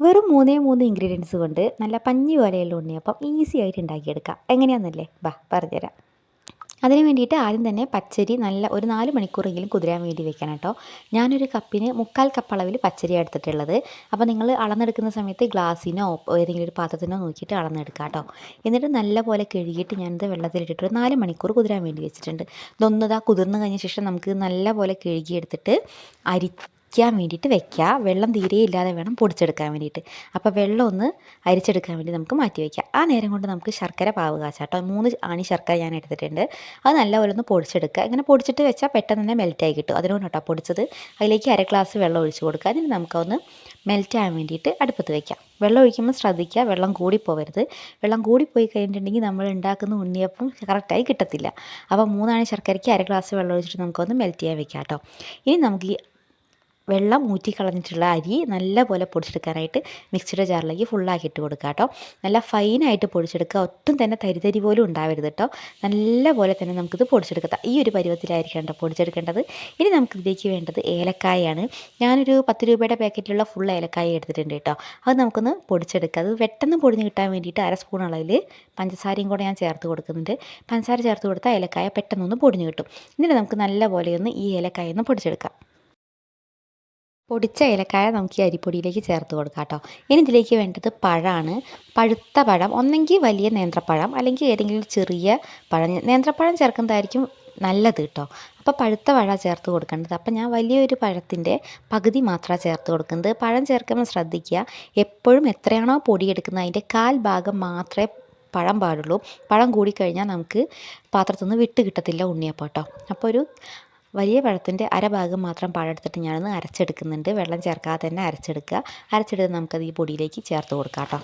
വെറും മൂന്നേ മൂന്ന് ഇൻഗ്രീഡിയൻസ് കൊണ്ട് നല്ല പഞ്ഞി പോലെയുള്ള ഉണ്ണിയപ്പം ഈസി ആയിട്ട് ഉണ്ടാക്കിയെടുക്കാം. എങ്ങനെയാണെന്നല്ലേ ബാ പറഞ്ഞുതരാം. അതിന് വേണ്ടിയിട്ട് ആദ്യം തന്നെ പച്ചരി നല്ല ഒരു നാല് മണിക്കൂറെങ്കിലും കുതിരാൻ വേണ്ടി വെക്കണം കേട്ടോ. ഞാനൊരു കപ്പിന് മുക്കാൽ കപ്പ് അളവിൽ പച്ചരി എടുത്തിട്ടുള്ളത്. അപ്പോൾ നിങ്ങൾ അളന്നെടുക്കുന്ന സമയത്ത് ഗ്ലാസ്സിനോ ഏതെങ്കിലും ഒരു പാത്രത്തിനോ നോക്കിയിട്ട് അളന്നെടുക്കുക കേട്ടോ. എന്നിട്ട് നല്ല പോലെ കഴുകിയിട്ട് ഞാനിത് വെള്ളത്തിലിട്ടിട്ട് ഒരു നാല് മണിക്കൂർ കുതിരാൻ വേണ്ടി വെച്ചിട്ടുണ്ട്. ഇതൊന്നതാ കുതിർന്ന് കഴിഞ്ഞ ശേഷം നമുക്ക് നല്ല പോലെ കഴുകിയെടുത്തിട്ട് അരി അരിക്കാൻ വേണ്ടിയിട്ട് വെക്കുക വെള്ളം തീരെ ഇല്ലാതെ വേണം പൊടിച്ചെടുക്കാൻ വേണ്ടിയിട്ട്. അപ്പോൾ വെള്ളം ഒന്ന് അരിച്ചെടുക്കാൻ വേണ്ടി നമുക്ക് മാറ്റി വയ്ക്കാം ആ നേരം കൊണ്ട് നമുക്ക് ശർക്കര പാവ് കാച്ചാട്ടോ മൂന്ന് ആണി ശർക്കര ഞാൻ എടുത്തിട്ടുണ്ട്. അത് നല്ലപോലെ ഒന്ന് പൊടിച്ചെടുക്കുക. ഇങ്ങനെ പൊടിച്ചിട്ട് വെച്ചാൽ പെട്ടെന്ന് തന്നെ മെൽറ്റായി കിട്ടും. അതിനോട് കേട്ടോ പൊടിച്ചത്. അതിലേക്ക് അര ഗ്ലാസ് വെള്ളം ഒഴിച്ച് കൊടുക്കുക. അതിന് നമുക്കൊന്ന് മെൽറ്റ് ആകാൻ വേണ്ടിയിട്ട് അടുപ്പത്ത് വയ്ക്കാം വെള്ളം ഒഴിക്കുമ്പോൾ ശ്രദ്ധിക്കുക. വെള്ളം കൂടിപ്പോവരുത് വെള്ളം കൂടിപ്പോയി കഴിഞ്ഞിട്ടുണ്ടെങ്കിൽ നമ്മൾ ഉണ്ടാക്കുന്ന ഉണ്ണിയപ്പം കറക്റ്റായി കിട്ടത്തില്ല. അപ്പോൾ മൂന്നാണ് ശർക്കരയ്ക്ക് അര ഗ്ലാസ് വെള്ളം ഒഴിച്ചിട്ട് നമുക്കൊന്ന് മെൽറ്റ് ചെയ്യാൻ വെക്കാം കേട്ടോ. ഇനി നമുക്ക് ഈ വെള്ളം ഊറ്റി കളഞ്ഞിട്ടുള്ള അരി നല്ലപോലെ പൊടിച്ചെടുക്കാനായിട്ട് മിക്സിയുടെ ജാറിലേക്ക് ഫുള്ളാക്കി ഇട്ട് കൊടുക്കുക കേട്ടോ. നല്ല ഫൈനായിട്ട് പൊടിച്ചെടുക്കുക. ഒട്ടും തന്നെ തരിതരി പോലും ഉണ്ടാവരുത് കേട്ടോ. നല്ലപോലെ തന്നെ നമുക്കിത് പൊടിച്ചെടുക്കാം. ഈ ഒരു പരുവത്തിലായിരിക്കണം കേട്ടോ പൊടിച്ചെടുക്കേണ്ടത്. ഇനി നമുക്കിതിലേക്ക് വേണ്ടത് ഏലക്കായാണ്. ഞാനൊരു പത്ത് രൂപയുടെ പാക്കറ്റിലുള്ള ഫുൾ ഏലക്കായ എടുത്തിട്ടുണ്ട് കേട്ടോ. അത് നമുക്കൊന്ന് പൊടിച്ചെടുക്കുക അത് പെട്ടെന്ന് പൊടിഞ്ഞ് കിട്ടാൻ വേണ്ടിയിട്ട് അര സ്പൂൺ അളവിൽ പഞ്ചസാരയും കൂടെ ഞാൻ ചേർത്ത് കൊടുക്കുന്നുണ്ട്. പഞ്ചസാര ചേർത്ത് കൊടുത്താൽ ഏലക്കായ പെട്ടെന്നൊന്ന് പൊടിഞ്ഞ് കിട്ടും. എന്നിട്ട് നമുക്ക് നല്ലപോലെ ഒന്ന് ഈ ഏലക്കായ ഒന്ന് പൊടിച്ചെടുക്കാം. പൊടിച്ച ഏലക്കായ നമുക്ക് ഈ അരിപ്പൊടിയിലേക്ക് ചേർത്ത് കൊടുക്കാം കേട്ടോ. ഇനി ഇതിലേക്ക് വേണ്ടത് പഴമാണ്. പഴുത്ത പഴം ഒന്നെങ്കിൽ വലിയ നേന്ത്രപ്പഴം അല്ലെങ്കിൽ ഏതെങ്കിലും ചെറിയ പഴം. നേന്ത്രപ്പഴം ചേർക്കുന്നതായിരിക്കും നല്ലത് കേട്ടോ. അപ്പോൾ പഴുത്ത പഴ ചേർത്ത് കൊടുക്കേണ്ടത്. അപ്പോൾ ഞാൻ വലിയൊരു പഴത്തിന്റെ പകുതി മാത്രമാണ് ചേർത്ത് കൊടുക്കുന്നത്. പഴം ചേർക്കുമ്പോൾ ശ്രദ്ധിക്കുക എപ്പോഴും എത്രയാണോ പൊടിയെടുക്കുന്നത് അതിന്റെ കാൽ ഭാഗം മാത്രമേ പഴം പാടുള്ളൂ. പഴം കൂടിക്കഴിഞ്ഞാൽ നമുക്ക് പാത്രത്തിൽ നിന്ന് വിട്ട് കിട്ടത്തില്ല ഉണ്ണിയപ്പം കേട്ടോ. അപ്പോൾ ഒരു വലിയ പഴത്തിന്റെ അരഭാഗം മാത്രം പാടെടുത്തിട്ട് ഞാനൊന്ന് അരച്ചെടുക്കുന്നുണ്ട്. വെള്ളം ചേർക്കാതെ തന്നെ അരച്ചെടുക്കുക. അരച്ചെടുത്ത് നമുക്കത് ഈ പൊടിയിലേക്ക് ചേർത്ത് കൊടുക്കാം കേട്ടോ.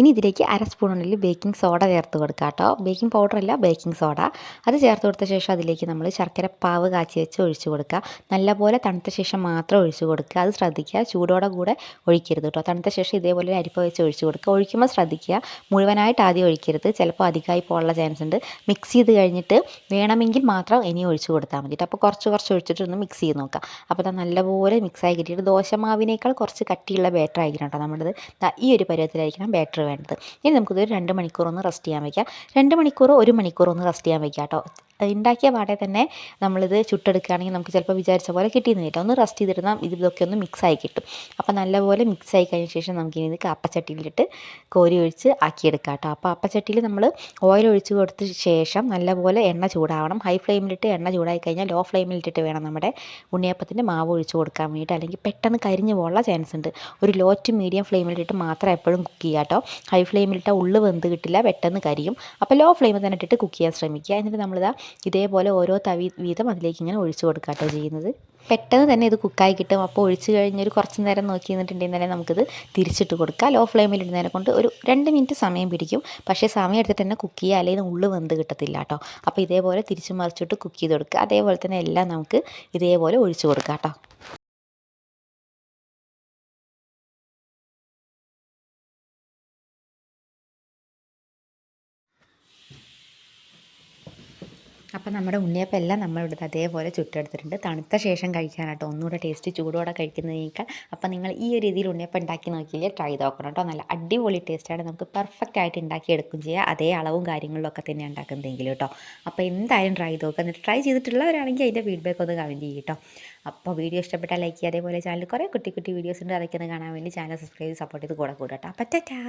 ഇനി ഇതിലേക്ക് അര സ്പൂണുള്ളിൽ ബേക്കിംഗ് സോഡ ചേർത്ത് കൊടുക്കുക കേട്ടോ. ബേക്കിംഗ് അല്ല ബേക്കിംഗ് സോഡ അത് ചേർത്ത് കൊടുത്ത ശേഷം അതിലേക്ക് നമ്മൾ ശർക്കര പാവ് കാച്ചി വെച്ച് ഒഴിച്ചു കൊടുക്കുക. നല്ലപോലെ തണുത്ത ശേഷം മാത്രം ഒഴിച്ചു കൊടുക്കുക. അത് ശ്രദ്ധിക്കുക. ചൂടോടെ കൂടെ ഒഴിക്കരുത് കേട്ടോ. തണുത്ത ശേഷം ഇതേപോലെ അരിപ്പ വെച്ച് ഒഴിച്ചു കൊടുക്കുക. ഒഴിക്കുമ്പോൾ ശ്രദ്ധിക്കുക. മുഴുവനായിട്ട് ആദ്യം ഒഴിക്കരുത്. ചിലപ്പോൾ അധികമായി പോകാനുള്ള ചാൻസ് ഉണ്ട്. മിക്സ് ചെയ്ത് കഴിഞ്ഞിട്ട് വേണമെങ്കിൽ മാത്രം ഇനി ഒഴിച്ചു കൊടുത്താൽ മതി അപ്പോൾ കുറച്ച് കുറച്ച് ഒഴിച്ചിട്ട് ഒന്ന് മിക്സ് ചെയ്ത് നോക്കുക. അപ്പോൾ അത് നല്ലപോലെ മിക്സായി കിട്ടിയിട്ട് ദോശമാവിനേക്കാൾ കുറച്ച് കട്ടിയുള്ള ബാറ്റർ ആയിരിക്കണം കേട്ടോ നമ്മുടെ ഈ ഒരു പരുവത്തിലായിരിക്കണം ബാറ്റർ വേണ്ടത്. ഇനി നമുക്കിത് രണ്ട് മണിക്കൂർ ഒന്ന് റെസ്റ്റ് ചെയ്യാൻ വയ്ക്കാം രണ്ട് മണിക്കൂറോ ഒരു മണിക്കൂർ ഒന്ന് റെസ്റ്റ് ചെയ്യാൻ വയ്ക്കാം കേട്ടോ. ഉണ്ടാക്കിയ പാടെ തന്നെ നമ്മളിത് ചുട്ടെടുക്കുകയാണെങ്കിൽ നമുക്ക് ചിലപ്പോൾ വിചാരിച്ച പോലെ കിട്ടിയെന്ന് വരില്ല ഒന്ന് റസ്റ്റ് ചെയ്തിരുന്നാൽ ഇതൊക്കെ ഒന്ന് മിക്സായി കിട്ടും. അപ്പോൾ നല്ലപോലെ മിക്സായി കഴിഞ്ഞ ശേഷം നമുക്കിനി ഇത് അപ്പച്ചട്ടിയിലിട്ട് കോരി ഒഴിച്ച് ആക്കിയെടുക്കാം കേട്ടോ. അപ്പോൾ അപ്പച്ചട്ടിയിൽ നമ്മൾ ഓയിൽ ഒഴിച്ച് കൊടുത്ത ശേഷം നല്ലപോലെ എണ്ണ ചൂടാവണം. ഹൈ ഫ്ലെയിമിലിട്ട് എണ്ണ ചൂടായി കഴിഞ്ഞാൽ ലോ ഫ്ലെയിമിലിട്ടിട്ട് വേണം നമ്മുടെ ഉണ്ണിയപ്പത്തിന്റെ മാവ് ഒഴിച്ച് കൊടുക്കാൻ വേണ്ടിയിട്ട്. അല്ലെങ്കിൽ പെട്ടെന്ന് കരിഞ്ഞു പോകാനുള്ള ചാൻസ് ഉണ്ട്. ഒരു ലോ ടു മീഡിയം ഫ്ലെയിമിലിട്ട് മാത്രം എപ്പോഴും കുക്ക് ചെയ്യുക കേട്ടോ. ഹൈ ഫ്ലെയിമിലിട്ടാൽ ഉള്ളു വെന്ത് കിട്ടില്ല പെട്ടെന്ന് കരിയും. അപ്പോൾ ലോ ഫ്ലെയിമിൽ തന്നെ ഇട്ടിട്ട് കുക്ക് ചെയ്യാൻ ശ്രമിക്കുക. എന്നിട്ട് നമ്മളിതാ ഇതേപോലെ ഓരോ തവി വീതം അതിലേക്ക് ഇങ്ങനെ ഒഴിച്ചു കൊടുക്കുക കേട്ടോ ചെയ്യുന്നത്. പെട്ടെന്ന് തന്നെ ഇത് കുക്കായി കിട്ടും. അപ്പോൾ ഒഴിച്ച് കഴിഞ്ഞൊരു കുറച്ച് നേരം നോക്കി നിന്നിട്ടുണ്ടെങ്കിൽ തന്നെ നമുക്കിത് തിരിച്ചിട്ട് കൊടുക്കാം. ലോ ഫ്ലെയിമിൽ ഇടുന്നതിനെ കൊണ്ട് ഒരു രണ്ട് മിനിറ്റ് സമയം പിടിക്കും. പക്ഷേ സമയം എടുത്തിട്ട് തന്നെ കുക്ക് ചെയ്യുക അല്ലെങ്കിൽ ഉള്ളു വെന്ത് കിട്ടത്തില്ല കേട്ടോ. അപ്പോൾ ഇതേപോലെ തിരിച്ച് മറിച്ചിട്ട് കുക്ക് ചെയ്ത് കൊടുക്കുക. അതേപോലെ തന്നെ എല്ലാം നമുക്ക് ഇതേപോലെ ഒഴിച്ച് കൊടുക്കാം കേട്ടോ. അപ്പോൾ നമ്മുടെ ഉണ്ണിയപ്പം എല്ലാം നമ്മൾ നമ്മളിവിടെ അതേപോലെ ചുട്ടെടുത്തിട്ടുണ്ട്. തണുത്ത ശേഷം കഴിക്കാനാട്ടോ. ഒന്നുകൂടെ ടേസ്റ്റ് ചൂടോടെ കഴിക്കുന്നതിനേക്കാൾ. അപ്പം നിങ്ങൾ ഈ ഒരു രീതിയിൽ ഉണ്ണിയപ്പം ഉണ്ടാക്കി നോക്കിയില്ലേ ട്രൈ നോക്കണം കേട്ടോ. നല്ല അടിപൊളി ടേസ്റ്റാണ് നമുക്ക് പെർഫെക്റ്റ് ആയിട്ട് ഉണ്ടാക്കി എടുക്കുകയും ചെയ്യാം. അതേ അളവും കാര്യങ്ങളിലൊക്കെ തന്നെ ഉണ്ടാക്കുന്നതെങ്കിലും കേട്ടോ. അപ്പോൾ എന്തായാലും ട്രൈ നോക്കുക എന്നിട്ട് ട്രൈ ചെയ്തിട്ടുള്ളവരാണെങ്കിൽ അതിന്റെ ഫീഡ്ബാക്ക് ഒന്ന് കമന്റ് ചെയ്യും കേട്ടോ. അപ്പോൾ വീഡിയോ ഇഷ്ടപ്പെട്ടാൽ ലൈക്ക് ചെയ്യുക. അതേപോലെ ചാനൽ കുറേ കുട്ടി കുട്ടി വീഡിയോസ് ഉണ്ട്. അതൊക്കെ ഒന്ന് കാണാൻ വേണ്ടി ചാനൽ സബ്സ്ക്രൈബ് സപ്പോർട്ട് ചെയ്ത് കൂടെ കൂടെ കേട്ടോ. അപ്പം ടാറ്റാ